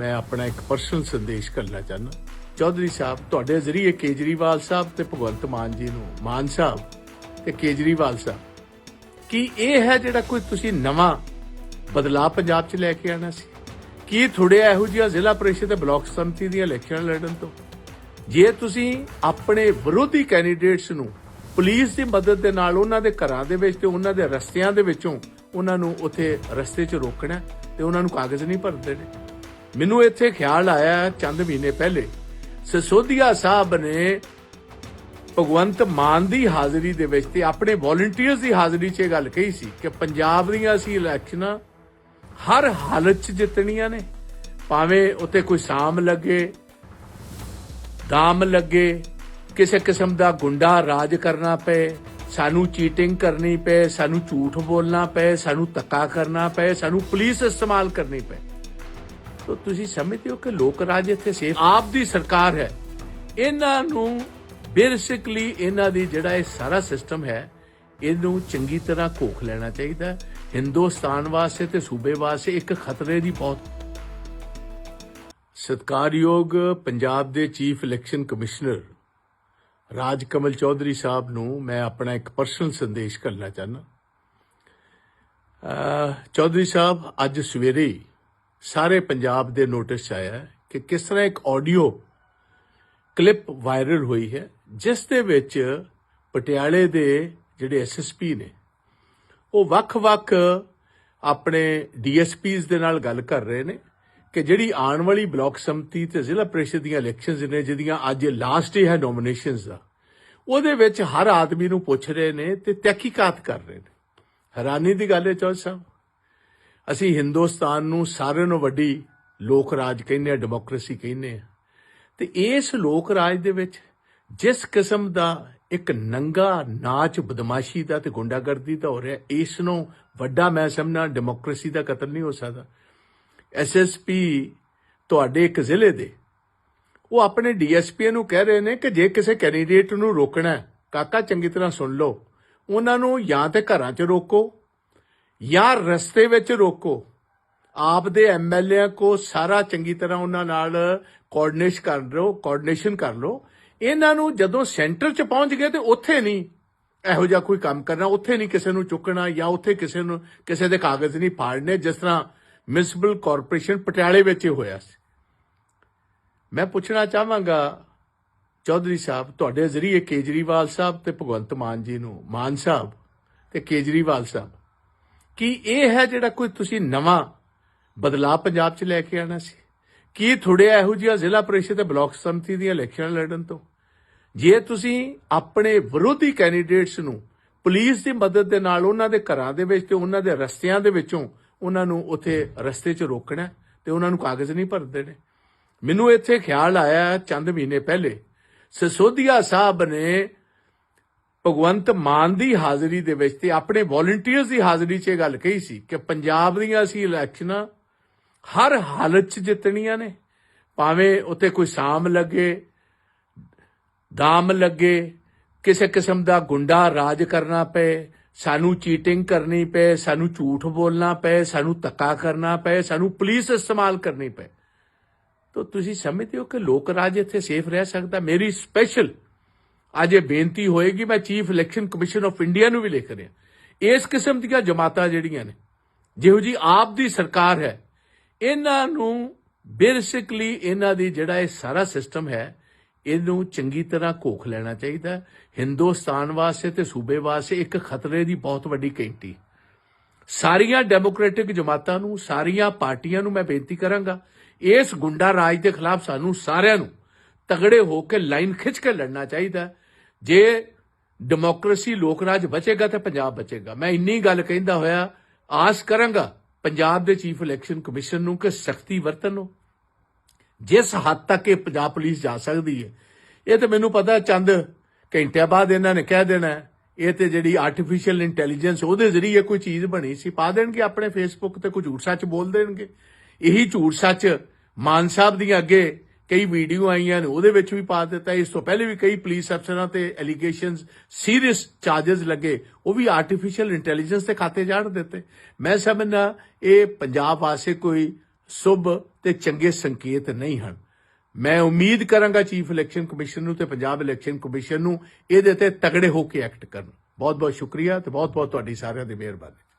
ਮੈਂ ਆਪਣਾ ਇੱਕ ਪਰਸਨਲ ਸੰਦੇਸ਼ ਕਰਨਾ ਚਾਹੁੰਦਾ। ਚੌਧਰੀ ਸਾਹਿਬ, ਤੁਹਾਡੇ ਜ਼ਰੀਏ ਕੇਜਰੀਵਾਲ ਸਾਹਿਬ ਤੇ ਭਗਵੰਤ ਮਾਨ ਜੀ ਨੂੰ, ਮਾਨ ਸਾਹਿਬ ਤੇ ਕੇਜਰੀਵਾਲ ਸਾਹਿਬ, ਕੀ ਇਹ ਹੈ ਜਿਹੜਾ ਕੋਈ ਤੁਸੀਂ ਨਵਾਂ ਬਦਲਾਅ ਪੰਜਾਬ 'ਚ ਲੈ ਕੇ ਆਣਾ ਸੀ? ਕੀ ਥੋੜੇ ਇਹੋ ਜਿਹਾ ਜ਼ਿਲ੍ਹਾ ਪ੍ਰੀਸ਼ਦ ਤੇ ਬਲਾਕ ਸੰਮਤੀ ਦੀਆਂ ਇਲੈਕਸ਼ਨਾਂ ਲੜਨ ਤੋਂ? ਜੇ ਤੁਸੀਂ ਆਪਣੇ ਵਿਰੋਧੀ ਕੈਂਡੀਡੇਟਸ ਨੂੰ ਪੁਲਿਸ ਦੀ ਮਦਦ ਦੇ ਨਾਲ ਉਹਨਾਂ ਦੇ ਘਰਾਂ ਦੇ ਵਿੱਚ ਤੇ ਉਹਨਾਂ ਦੇ ਰਸਤਿਆਂ ਦੇ ਵਿੱਚੋਂ ਉਹਨਾਂ ਨੂੰ ਉੱਥੇ ਰਸਤੇ 'ਚ ਰੋਕਣਾ ਹੈ ਤੇ ਉਹਨਾਂ ਨੂੰ ਕਾਗਜ਼ ਨਹੀਂ ਭਰਦੇ ਨੇ ਮੈਨੂੰ ਇੱਥੇ ਖਿਆਲ ਆਇਆ ਚੰਦ ਮਹੀਨੇ ਪਹਿਲੇ। ਸਸੋਦੀਆ ਸਾਹਿਬ ਨੇ ਭਗਵੰਤ ਮਾਨ ਦੀ ਹਾਜ਼ਰੀ ਦੇ ਵਿੱਚ ਤੇ ਆਪਣੇ ਵੋਲੰਟੀਅਰਸ ਦੀ ਹਾਜ਼ਰੀ 'ਚ ਇਹ ਗੱਲ ਕਹੀ ਸੀ ਕਿ ਪੰਜਾਬ ਦੀਆਂ ਅਸੀਂ ਇਲੈਕਸ਼ਨਾਂ ਹਰ ਹਾਲਤ 'ਚ ਜਿੱਤਣੀਆਂ ਨੇ। ਭਾਵੇਂ ਉੱਤੇ ਕੋਈ ਸਾਮ ਲੱਗੇ, ਦਾਮ ਲੱਗੇ, ਕਿਸੇ ਕਿਸਮ ਦਾ ਗੁੰਡਾ ਰਾਜ ਕਰਨਾ ਪਏ, ਸਾਨੂੰ ਚੀਟਿੰਗ ਕਰਨੀ ਪਏ, ਸਾਨੂੰ ਝੂਠ ਬੋਲਣਾ ਪਏ, ਸਾਨੂੰ ਧੱਕਾ ਕਰਨਾ ਪਏ, ਸਾਨੂੰ ਪੁਲਿਸ ਇਸਤੇਮਾਲ ਕਰਨੀ ਪਏ। ਤੋ ਤੁਸੀਂ ਸਮਝਦੇ ਹੋ ਕਿ ਲੋਕ ਰਾਜ ਇੱਥੇ ਸੇਫ ਆਪ ਦੀ ਸਰਕਾਰ ਹੈ। ਇਹਨਾਂ ਨੂੰ ਬੇਸਿਕਲੀ ਇਹਨਾਂ ਦੀ ਜਿਹੜਾ ਇਹ ਸਾਰਾ ਸਿਸਟਮ ਹੈ, ਇਹਨੂੰ ਚੰਗੀ ਤਰ੍ਹਾਂ ਘੋਖ ਲੈਣਾ ਚਾਹੀਦਾ ਹਿੰਦੁਸਤਾਨ ਵਾਸਤੇ ਤੇ ਸੂਬੇ ਵਾਸਤੇ ਇੱਕ ਖਤਰੇ ਦੀ ਬਹੁਤ ਸਤਕਾਰਯੋਗ ਪੰਜਾਬ ਦੇ chief election commissioner Raj Kamal Chaudhary Sahib ਨੂੰ ਮੈਂ ਆਪਣਾ ਇੱਕ ਪਰਸਨਲ ਸੰਦੇਸ਼ ਕਰਨਾ ਚਾਹੁੰਦਾ। ਚੌਧਰੀ ਸਾਹਿਬ, ਅੱਜ ਸਵੇਰੇ ਸਾਰੇ ਪੰਜਾਬ ਦੇ ਨੋਟਿਸ 'ਚ ਆਇਆ ਕਿ ਕਿਸ ਤਰ੍ਹਾਂ ਇੱਕ ਆਡੀਓ ਕਲਿੱਪ ਵਾਇਰਲ ਹੋਈ ਹੈ, ਜਿਸ ਦੇ ਵਿੱਚ ਪਟਿਆਲੇ ਦੇ ਜਿਹੜੇ ਐਸਐਸਪੀ ਨੇ, ਉਹ ਵੱਖ-ਵੱਖ ਆਪਣੇ ਡੀਐਸਪੀਜ਼ ਦੇ ਨਾਲ ਗੱਲ ਕਰ ਰਹੇ ਨੇ ਕਿ ਜਿਹੜੀ ਆਉਣ ਵਾਲੀ ਬਲਾਕ ਸੰਮਤੀ ਤੇ ਜ਼ਿਲ੍ਹਾ ਪ੍ਰੀਸ਼ਦ ਦੀਆਂ ਇਲੈਕਸ਼ਨਸ ਨੇ, ਜਿਹਦੀਆਂ ਅੱਜ ਲਾਸਟ ਡੇ ਹੈ ਨੋਮੀਨੇਸ਼ਨਸ ਦਾ, ਉਹਦੇ ਵਿੱਚ ਹਰ ਆਦਮੀ ਨੂੰ ਪੁੱਛ ਰਹੇ ਨੇ ਤੇ ਤਹਿਕੀਕਾਤ ਕਰ ਰਹੇ ਨੇ। ਹੈਰਾਨੀ ਦੀ ਗੱਲ ਹੈ ਚੌਧਰੀ ਸਾਹਿਬ। ਅਸੀਂ ਹਿੰਦੁਸਤਾਨ ਨੂੰ ਸਾਰਿਆਂ ਨੂੰ ਵੱਡੀ ਲੋਕ ਰਾਜ ਕਹਿੰਦੇ ਆ ਡੈਮੋਕ੍ਰੇਸੀ ਕਹਿੰਦੇ ਆ। ਤੇ ਇਸ ਲੋਕ ਰਾਜ ਦੇ ਵਿੱਚ ਜਿਸ ਕਿਸਮ ਦਾ ਇੱਕ ਨੰਗਾ ਨਾਚ ਬਦਮਾਸ਼ੀ ਦਾ ਤੇ ਗੁੰਡਾਗਰਦੀ ਦਾ ਹੋ ਰਿਹਾ, ਇਸ ਨੂੰ ਵੱਡਾ ਮੈਂ ਸਮਝਣਾ ਡੈਮੋਕ੍ਰੇਸੀ ਦਾ ਕਤਲ ਨਹੀਂ ਹੋ ਸਕਦਾ। ਐਸਐਸਪੀ ਤੁਹਾਡੇ ਇੱਕ ਜ਼ਿਲ੍ਹੇ ਦੇ, ਉਹ ਆਪਣੇ ਡੀਐਸਪੀ ਨੂੰ ਕਹਿ ਰਹੇ ਨੇ ਕਿ ਜੇ ਕਿਸੇ ਕੈਂਡੀਡੇਟ ਨੂੰ ਰੋਕਣਾ ਕਾਕਾ ਚੰਗੀ ਤਰ੍ਹਾਂ ਸੁਣ ਲਓ, ਉਹਨਾਂ ਨੂੰ ਜਾਂ ਤੇ ਘਰਾਂ 'ਚ ਰੋਕੋ ਜਾਂ ਰਸਤੇ ਵਿੱਚ ਰੋਕੋ। ਆਪ ਦੇ ਐਮਐਲਏ ਕੋ ਸਾਰਾ ਚੰਗੀ ਤਰ੍ਹਾਂ ਉਹਨਾਂ ਨਾਲ ਕੋਆਰਡੀਨੇਸ਼ਨ ਕਰ ਲਓ ਕੋਆਰਡੀਨੇਸ਼ਨ ਕਰ ਲਓ। ਇਹਨਾਂ ਨੂੰ ਜਦੋਂ ਸੈਂਟਰ 'ਚ ਪਹੁੰਚ ਗਏ ਤੇ ਉੱਥੇ ਨਹੀਂ ਇਹੋ ਜਿਹਾ ਕੋਈ ਕੰਮ ਕਰਨਾ, ਉੱਥੇ ਨਹੀਂ ਕਿਸੇ ਨੂੰ ਚੁੱਕਣਾ ਜਾਂ ਉੱਥੇ ਕਿਸੇ ਨੂੰ, ਕਿਸੇ ਦੇ ਕਾਗਜ਼ ਨਹੀਂ ਫਾੜਨੇ, ਜਿਸ ਤਰ੍ਹਾਂ ਮਿਊਨਿਸਪਲ ਕਾਰਪੋਰੇਸ਼ਨ ਪਟਿਆਲੇ ਵਿੱਚ ਹੀ ਹੋਇਆ ਸੀ। ਮੈਂ ਪੁੱਛਣਾ ਚਾਹਾਂਗਾ, ਚੌਧਰੀ ਸਾਹਿਬ, ਤੁਹਾਡੇ ਜ਼ਰੀਏ ਕੇਜਰੀਵਾਲ ਸਾਹਿਬ ਤੇ ਭਗਵੰਤ ਮਾਨ ਜੀ ਨੂੰ, ਮਾਨ ਸਾਹਿਬ ਤੇ ਕੇਜਰੀਵਾਲ ਸਾਹਿਬ ਕੀ ਇਹ ਹੈ ਜਿਹੜਾ ਕੋਈ ਤੁਸੀਂ ਨਵਾਂ ਬਦਲਾਅ ਪੰਜਾਬ 'ਚ ਲੈ ਕੇ ਆਣਾ ਸੀ? ਕੀ ਥੋੜੇ ਇਹੋ ਜਿਹਾ ਜ਼ਿਲ੍ਹਾ ਪ੍ਰੀਸ਼ਦ ਤੇ ਬਲਾਕ ਸੰਮਤੀ ਦੀਆਂ ਇਲੈਕਸ਼ਨ ਲੜਨ ਤੋਂ? ਜੇ ਤੁਸੀਂ ਆਪਣੇ ਵਿਰੋਧੀ ਕੈਂਡੀਡੇਟਸ ਨੂੰ ਪੁਲਿਸ ਦੀ ਮਦਦ ਦੇ ਨਾਲ ਉਹਨਾਂ ਦੇ ਘਰਾਂ ਦੇ ਵਿੱਚ ਤੇ ਉਹਨਾਂ ਦੇ ਰਸਤਿਆਂ ਦੇ ਵਿੱਚੋਂ ਉਹਨਾਂ ਨੂੰ ਉੱਥੇ ਰਸਤੇ 'ਚ ਰੋਕਣਾ ਹੈ ਤੇ ਉਹਨਾਂ ਨੂੰ ਕਾਗਜ਼ ਨਹੀਂ ਭਰਦੇ ਨੇ। ਮੈਨੂੰ ਇੱਥੇ ਖਿਆਲ ਆਇਆ ਚੰਦ ਮਹੀਨੇ ਪਹਿਲੇ। ਸਸੋਦੀਆ ਸਾਹਿਬ ਨੇ ਭਗਵੰਤ ਮਾਨ ਦੀ ਹਾਜ਼ਰੀ ਦੇ ਵਿੱਚ ਤੇ ਆਪਣੇ ਵੋਲੰਟੀਅਰਸ ਦੀ ਹਾਜ਼ਰੀ 'ਚ ਇਹ ਗੱਲ ਕਹੀ ਸੀ ਕਿ ਪੰਜਾਬ ਦੀਆਂ ਅਸੀਂ ਇਲੈਕਸ਼ਨਾਂ ਹਰ ਹਾਲਤ 'ਚ ਜਿੱਤਣੀਆਂ ਨੇ। ਭਾਵੇਂ ਉੱਤੇ ਕੋਈ ਸਾਮ ਲੱਗੇ, ਦਾਮ ਲੱਗੇ, ਕਿਸੇ ਕਿਸਮ ਦਾ ਗੁੰਡਾ ਰਾਜ ਕਰਨਾ ਪਏ, ਸਾਨੂੰ ਚੀਟਿੰਗ ਕਰਨੀ ਪਏ, ਸਾਨੂੰ ਝੂਠ ਬੋਲਣਾ ਪਏ, ਸਾਨੂੰ ਧੱਕਾ ਕਰਨਾ ਪਏ, ਸਾਨੂੰ ਪੁਲਿਸ ਇਸਤੇਮਾਲ ਕਰਨੀ ਪਏ। ਤਾਂ ਤੁਸੀਂ ਸਮਝਦੇ ਹੋ ਕਿ ਲੋਕ ਰਾਜ ਇੱਥੇ ਸੇਫ ਰਹਿ ਸਕਦਾ? ਮੇਰੀ ਸਪੈਸ਼ਲ ਅੱਜ ਇਹ ਬੇਨਤੀ ਹੋਏਗੀ, ਮੈਂ chief election commission of India ਨੂੰ ਵੀ ਲਿਖ ਰਿਹਾ। ਇਸ ਕਿਸਮ ਦੀਆਂ ਜਮਾਤਾਂ ਜਿਹੜੀਆਂ ਨੇ, ਜਿਹੋ ਜੀ ਆਪ ਦੀ ਸਰਕਾਰ ਹੈ, ਇਹਨਾਂ ਨੂੰ ਬੇਸਿਕਲੀ ਇਹਨਾਂ ਦੀ ਜਿਹੜਾ ਇਹ ਸਾਰਾ ਸਿਸਟਮ ਹੈ, ਇਹਨੂੰ ਚੰਗੀ ਤਰ੍ਹਾਂ ਘੋਖ ਲੈਣਾ ਚਾਹੀਦਾ। ਹਿੰਦੁਸਤਾਨ ਵਾਸਤੇ ਤੇ ਸੂਬੇ ਵਾਸਤੇ ਇੱਕ ਖਤਰੇ ਦੀ ਬਹੁਤ ਵੱਡੀ ਕੈਂਟੀ ਸਾਰੀਆਂ ਡੈਮੋਕ੍ਰੈਟਿਕ ਜਮਾਤਾਂ ਨੂੰ, ਸਾਰੀਆਂ ਪਾਰਟੀਆਂ ਨੂੰ ਮੈਂ ਬੇਨਤੀ ਕਰਾਂਗਾ, ਇਸ ਗੁੰਡਾ ਰਾਜ ਦੇ ਖਿਲਾਫ ਸਾਨੂੰ ਸਾਰਿਆਂ ਨੂੰ ਤਗੜੇ ਹੋ ਕੇ ਲਾਈਨ ਖਿੱਚ ਕੇ ਲੜਨਾ ਚਾਹੀਦਾ। ਜੇ ਡੈਮੋਕ੍ਰੇਸੀ ਲੋਕ ਰਾਜ ਬਚੇਗਾ ਤਾਂ ਪੰਜਾਬ ਬਚੇਗਾ। ਮੈਂ ਇੰਨੀ ਗੱਲ ਕਹਿੰਦਾ ਹੋਇਆ, ਆਸ ਕਰਾਂਗਾ ਪੰਜਾਬ ਦੇ ਚੀਫ ਇਲੈਕਸ਼ਨ ਕਮਿਸ਼ਨ ਨੂੰ ਕਿ ਸਖਤੀ ਵਰਤਣ ਜਿਸ ਹੱਦ ਤੱਕ ਇਹ ਪੰਜਾਬ ਪੁਲਿਸ ਜਾ ਸਕਦੀ ਹੈ, ਇਹ ਤਾਂ ਮੈਨੂੰ ਪਤਾ ਚੰਦ ਘੰਟਿਆਂ ਬਾਅਦ ਇਹਨਾਂ ਨੇ ਕਹਿ ਦੇਣਾ ਇਹ ਤੇ ਜਿਹੜੀ ਆਰਟੀਫੀਸ਼ੀਅਲ ਇੰਟੈਲੀਜੈਂਸ ਉਹਦੇ ਜ਼ਰੀਏ ਕੋਈ ਚੀਜ਼ ਬਣੀ ਸੀ, ਪਾ ਦੇਣਗੇ ਆਪਣੇ ਫੇਸਬੁੱਕ ਤੇ ਕੋਈ ਝੂਠ ਸੱਚ ਬੋਲ ਦੇਣਗੇ। ਇਹੀ ਝੂਠ ਸੱਚ ਮਾਨ ਸਾਹਿਬ ਦੀਆਂ ਅੱਗੇ ਕਈ ਵੀਡੀਓ ਆਈਆਂ ਨੇ, ਉਹਦੇ ਵਿੱਚ ਵੀ ਪਾ ਦਿੱਤਾ। ਇਸ ਤੋਂ ਪਹਿਲੇ ਵੀ ਕਈ ਪੁਲਿਸ ਅਫਸਰਾਂ ਤੇ ਐਲੀਗੇਸ਼ਨਸ ਸੀਰੀਅਸ ਚਾਰजेस ਲੱਗੇ। ਉਹ ਵੀ ਆਰਟੀਫੀਸ਼ੀਅਲ ਇੰਟੈਲੀਜੈਂਸ ਦੇ ਖਾਤੇ ਜਾੜ ਦਿੱਤੇ। ਮੈਂ ਸਮਝਣਾ ਇਹ ਪੰਜਾਬ ਵਾਸਤੇ ਕੋਈ ਸ਼ੁਭ ਤੇ ਚੰਗੇ ਸੰਕੇਤ ਨਹੀਂ ਹਨ। ਮੈਂ ਉਮੀਦ ਕਰਾਂਗਾ ਚੀਫ ਇਲੈਕਸ਼ਨ ਕਮਿਸ਼ਨ ਨੂੰ ਤੇ ਪੰਜਾਬ ਇਲੈਕਸ਼ਨ ਕਮਿਸ਼ਨ ਨੂੰ ਇਹਦੇ ਤੇ ਤਗੜੇ ਹੋ ਕੇ ਐਕਟ ਕਰਨ। ਬਹੁਤ ਬਹੁਤ ਸ਼ੁਕਰੀਆ ਤੇ ਬਹੁਤ ਬਹੁਤ ਤੁਹਾਡੀ ਸਾਰਿਆਂ ਦੀ ਮਿਹਰਬਾਨੀ।